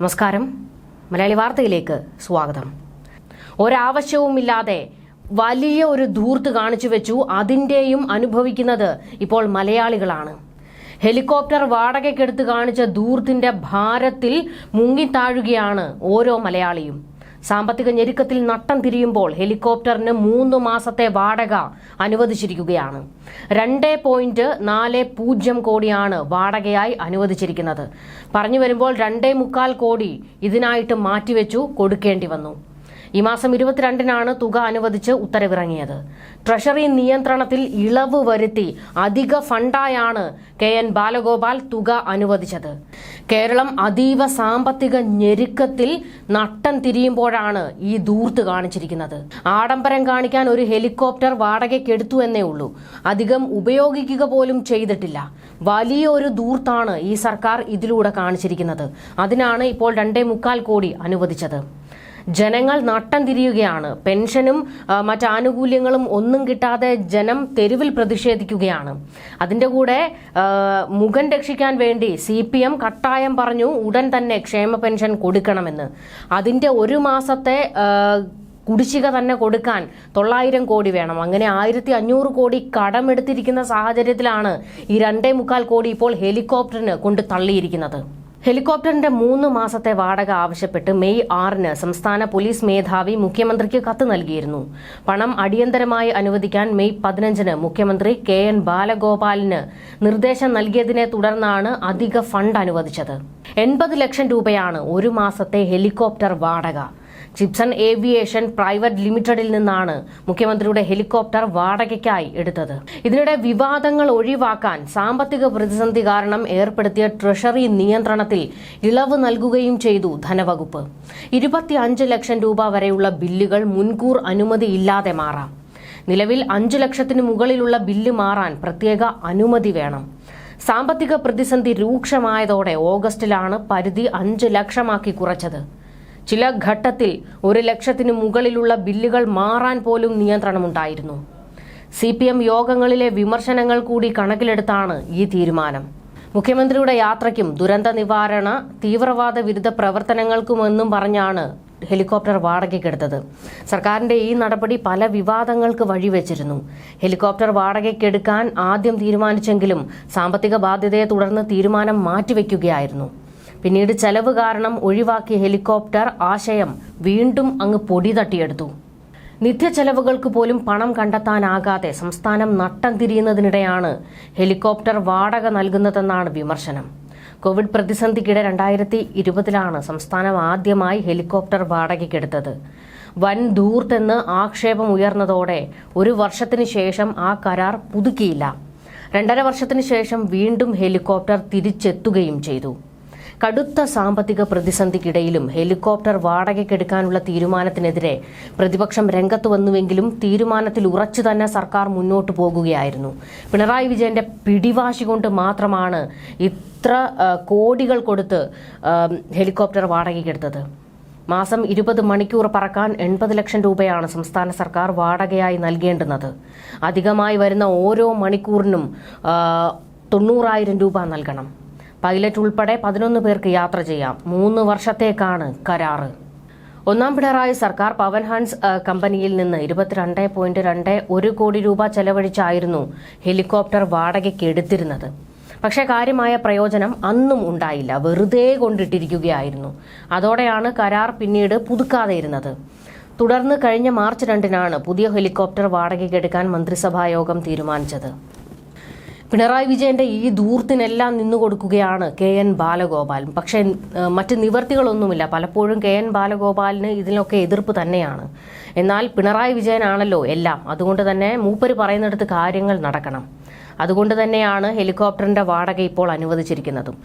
നമസ്കാരം. മലയാളി വാർത്തയിലേക്ക് സ്വാഗതം. ഒരാവശ്യവുമില്ലാതെ വലിയ ഒരു ധൂർത്ത് കാണിച്ചു വെച്ചു അതിന്റെയും അനുഭവിക്കുന്നത് ഇപ്പോൾ മലയാളികളാണ്. ഹെലികോപ്റ്റർ വാടകയ്ക്കെടുത്ത് കാണിച്ച ധൂർത്തിന്റെ ഭാരത്തിൽ മുങ്ങിത്താഴുകയാണ് ഓരോ മലയാളിയും. സാമ്പത്തിക ഞെരുക്കത്തിൽ നട്ടം തിരിയുമ്പോൾ ഹെലികോപ്റ്ററിന് മൂന്ന് മാസത്തെ വാടക അനുവദിച്ചിരിക്കുകയാണ്. രണ്ട് പോയിന്റ് നാല് പൂജ്യം കോടിയാണ് വാടകയായി അനുവദിച്ചിരിക്കുന്നത്. പറഞ്ഞു വരുമ്പോൾ രണ്ടേ മുക്കാൽ കോടി ഇതിനായിട്ട് മാറ്റിവെച്ചു കൊടുക്കേണ്ടി വന്നു. ഈ മാസം ഇരുപത്തിരണ്ടിനാണ് തുക അനുവദിച്ച് ഉത്തരവിറങ്ങിയത്. ട്രഷറി നിയന്ത്രണത്തിൽ ഇളവ് വരുത്തി അധിക ഫണ്ടായാണ് കെ എൻ ബാലഗോപാൽ തുക അനുവദിച്ചത്. കേരളം അതീവ സാമ്പത്തിക ഞെരുക്കത്തിൽ നട്ടം തിരിയുമ്പോഴാണ് ഈ ദൂർത്ത് കാണിച്ചിരിക്കുന്നത്. ആഡംബരം കാണിക്കാൻ ഒരു ഹെലികോപ്റ്റർ വാടകയ്ക്കെടുത്തു എന്നേ ഉള്ളൂ. അധികം ഉപയോഗിക്കുക പോലും ചെയ്തിട്ടില്ല. വലിയൊരു ദൂർത്താണ് ഈ സർക്കാർ ഇതിലൂടെ കാണിച്ചിരിക്കുന്നത്. അതിനാണ് ഇപ്പോൾ രണ്ടേ മുക്കാൽ കോടി അനുവദിച്ചത്. ജനങ്ങൾ നട്ടം തിരിയുകയാണ്. പെൻഷനും മറ്റാനുകൂല്യങ്ങളും ഒന്നും കിട്ടാതെ ജനം തെരുവിൽ പ്രതിഷേധിക്കുകയാണ്. അതിന്റെ കൂടെ മുഖം രക്ഷിക്കാൻ വേണ്ടി സി പി എം കട്ടായം പറഞ്ഞു ഉടൻ തന്നെ ക്ഷേമ പെൻഷൻ കൊടുക്കണമെന്ന്. അതിന്റെ ഒരു മാസത്തെ കുടിശ്ശിക തന്നെ കൊടുക്കാൻ തൊള്ളായിരം കോടി വേണം. അങ്ങനെ ആയിരത്തി അഞ്ഞൂറ് കോടി കടമെടുത്തിരിക്കുന്ന സാഹചര്യത്തിലാണ് ഈ രണ്ടേ മുക്കാൽ കോടി ഇപ്പോൾ ഹെലികോപ്റ്ററിന് കൊണ്ട് തള്ളിയിരിക്കുന്നത്. ഹെലികോപ്റ്ററിന്റെ മൂന്ന് മാസത്തെ വാടക ആവശ്യപ്പെട്ട് മെയ് ആറിന് സംസ്ഥാന പോലീസ് മേധാവി മുഖ്യമന്ത്രിക്ക് കത്ത് നൽകിയിരുന്നു. പണം അടിയന്തരമായി അനുവദിക്കാൻ മെയ് പതിനഞ്ചിന് മുഖ്യമന്ത്രി കെ എൻ ബാലഗോപാലിന് നിർദ്ദേശം നൽകിയതിനെ തുടർന്നാണ് അധിക ഫണ്ട് അനുവദിച്ചത്. എൺപത് ലക്ഷം രൂപയാണ് ഒരു മാസത്തെ ഹെലികോപ്റ്റർ വാടക. ചിപ്സൺ ഏവിയേഷൻ പ്രൈവറ്റ് ലിമിറ്റഡിൽ നിന്നാണ് മുഖ്യമന്ത്രിയുടെ ഹെലികോപ്റ്റർ വാടകയ്ക്കായി എടുത്തത്. ഇതിനിടെ വിവാദങ്ങൾ ഒഴിവാക്കാൻ സാമ്പത്തിക പ്രതിസന്ധി കാരണം ഏർപ്പെടുത്തിയ ട്രഷറി നിയന്ത്രണത്തിൽ ഇളവ് നൽകുകയും ചെയ്തു ധനവകുപ്പ്. ഇരുപത്തിയഞ്ച് ലക്ഷം രൂപ വരെയുള്ള ബില്ലുകൾ മുൻകൂർ അനുമതി ഇല്ലാതെ മാറാം. നിലവിൽ അഞ്ചു ലക്ഷത്തിന് മുകളിലുള്ള ബില്ല് മാറാൻ പ്രത്യേക അനുമതി വേണം. സാമ്പത്തിക പ്രതിസന്ധി രൂക്ഷമായതോടെ ഓഗസ്റ്റിലാണ് പരിധി അഞ്ച് ലക്ഷമാക്കി കുറച്ചത്. ചില ഘട്ടത്തിൽ ഒരു ലക്ഷത്തിന് മുകളിലുള്ള ബില്ലുകൾ മാറാൻ പോലും നിയന്ത്രണമുണ്ടായിരുന്നു. സി പി എം യോഗങ്ങളിലെ വിമർശനങ്ങൾ കൂടി കണക്കിലെടുത്താണ് ഈ തീരുമാനം. മുഖ്യമന്ത്രിയുടെ യാത്രയ്ക്കും ദുരന്ത നിവാരണ തീവ്രവാദ വിരുദ്ധ പ്രവർത്തനങ്ങൾക്കുമെന്നും പറഞ്ഞാണ് ഹെലികോപ്റ്റർ വാടകയ്ക്കെടുത്തത്. സർക്കാരിന്റെ ഈ നടപടി പല വിവാദങ്ങൾക്ക് വഴിവെച്ചിരുന്നു. ഹെലികോപ്റ്റർ വാടകയ്ക്കെടുക്കാൻ ആദ്യം തീരുമാനിച്ചെങ്കിലും സാമ്പത്തിക ബാധ്യതയെ തുടർന്ന് തീരുമാനം മാറ്റിവെക്കുകയായിരുന്നു. പിന്നീട് ചെലവ് കാരണം ഒഴിവാക്കിയ ഹെലികോപ്റ്റർ ആശയം വീണ്ടും അങ്ങ് പൊടി തട്ടിയെടുത്തു. നിത്യച്ചെലവുകൾക്ക് പോലും പണം കണ്ടെത്താനാകാതെ സംസ്ഥാനം നട്ടം തിരിയുന്നതിനിടെയാണ് ഹെലികോപ്റ്റർ വാടക നൽകുന്നതെന്നാണ് വിമർശനം. കോവിഡ് പ്രതിസന്ധിക്കിടെ രണ്ടായിരത്തി ഇരുപതിലാണ് സംസ്ഥാനം ആദ്യമായി ഹെലികോപ്റ്റർ വാടകയ്ക്കെടുത്തത് വൻ ദൂർത്തെന്ന് ആക്ഷേപം ഉയർന്നതോടെ ഒരു വർഷത്തിനു ശേഷം ആ കരാർ പുതുക്കിയില്ല. രണ്ടര വർഷത്തിനു ശേഷം വീണ്ടും ഹെലികോപ്റ്റർ തിരിച്ചെത്തുകയും ചെയ്തു. കടുത്ത സാമ്പത്തിക പ്രതിസന്ധിക്കിടയിലും ഹെലികോപ്റ്റർ വാടകയ്ക്കെടുക്കാനുള്ള തീരുമാനത്തിനെതിരെ പ്രതിപക്ഷം രംഗത്ത് വന്നുവെങ്കിലും തീരുമാനത്തിൽ ഉറച്ചു തന്നെ സർക്കാർ മുന്നോട്ട് പോകുകയായിരുന്നു. പിണറായി വിജയന്റെ പിടിവാശി കൊണ്ട് മാത്രമാണ് ഇത്ര കോടികൾ കൊടുത്ത് ഹെലികോപ്റ്റർ വാടകയ്ക്കെടുത്തത്. മാസം ഇരുപത് മണിക്കൂർ പറക്കാൻ എൺപത് ലക്ഷം രൂപയാണ് സംസ്ഥാന സർക്കാർ വാടകയായി നൽകേണ്ടുന്നത്. അധികമായി വരുന്ന ഓരോ മണിക്കൂറിനും തൊണ്ണൂറായിരം രൂപ നൽകണം. പൈലറ്റ് ഉൾപ്പെടെ പതിനൊന്ന് പേർക്ക് യാത്ര ചെയ്യാം. മൂന്ന് വർഷത്തേക്കാണ് കരാറ്. ഒന്നാം പിണറായി സർക്കാർ പവൻ ഹൺസ് കമ്പനിയിൽ നിന്ന് ഇരുപത്തിരണ്ട് പോയിന്റ് രണ്ട് ഒരു കോടി രൂപ ചെലവഴിച്ചായിരുന്നു ഹെലികോപ്റ്റർ വാടകയ്ക്ക് എടുത്തിരുന്നത്. പക്ഷേ കാര്യമായ പ്രയോജനം അന്നും ഉണ്ടായില്ല. വെറുതെ കൊണ്ടിട്ടിരിക്കുകയായിരുന്നു. അതോടെയാണ് കരാർ പിന്നീട് പുതുക്കാതെ ഇരുന്നത്. തുടർന്ന് കഴിഞ്ഞ മാർച്ച് രണ്ടിനാണ് പുതിയ ഹെലികോപ്റ്റർ വാടകയ്ക്കെടുക്കാൻ മന്ത്രിസഭാ യോഗം തീരുമാനിച്ചത്. പിണറായി വിജയന്റെ ഈ ദൂർത്തിനെല്ലാം നിന്നുകൊടുക്കുകയാണ് കെ എൻ ബാലഗോപാൽ. പക്ഷേ മറ്റ് നിവർത്തികളൊന്നുമില്ല. പലപ്പോഴും കെ എൻ ബാലഗോപാലിന് ഇതിനൊക്കെ എതിർപ്പ് തന്നെയാണ്. എന്നാൽ പിണറായി വിജയനാണല്ലോ എല്ലാം. അതുകൊണ്ട് തന്നെ മൂപ്പര് പറയുന്നിടത്ത് കാര്യങ്ങൾ നടക്കണം. അതുകൊണ്ട് തന്നെയാണ് ഹെലികോപ്റ്ററിന്റെ വാടക ഇപ്പോൾ അനുവദിച്ചിരിക്കുന്നതും.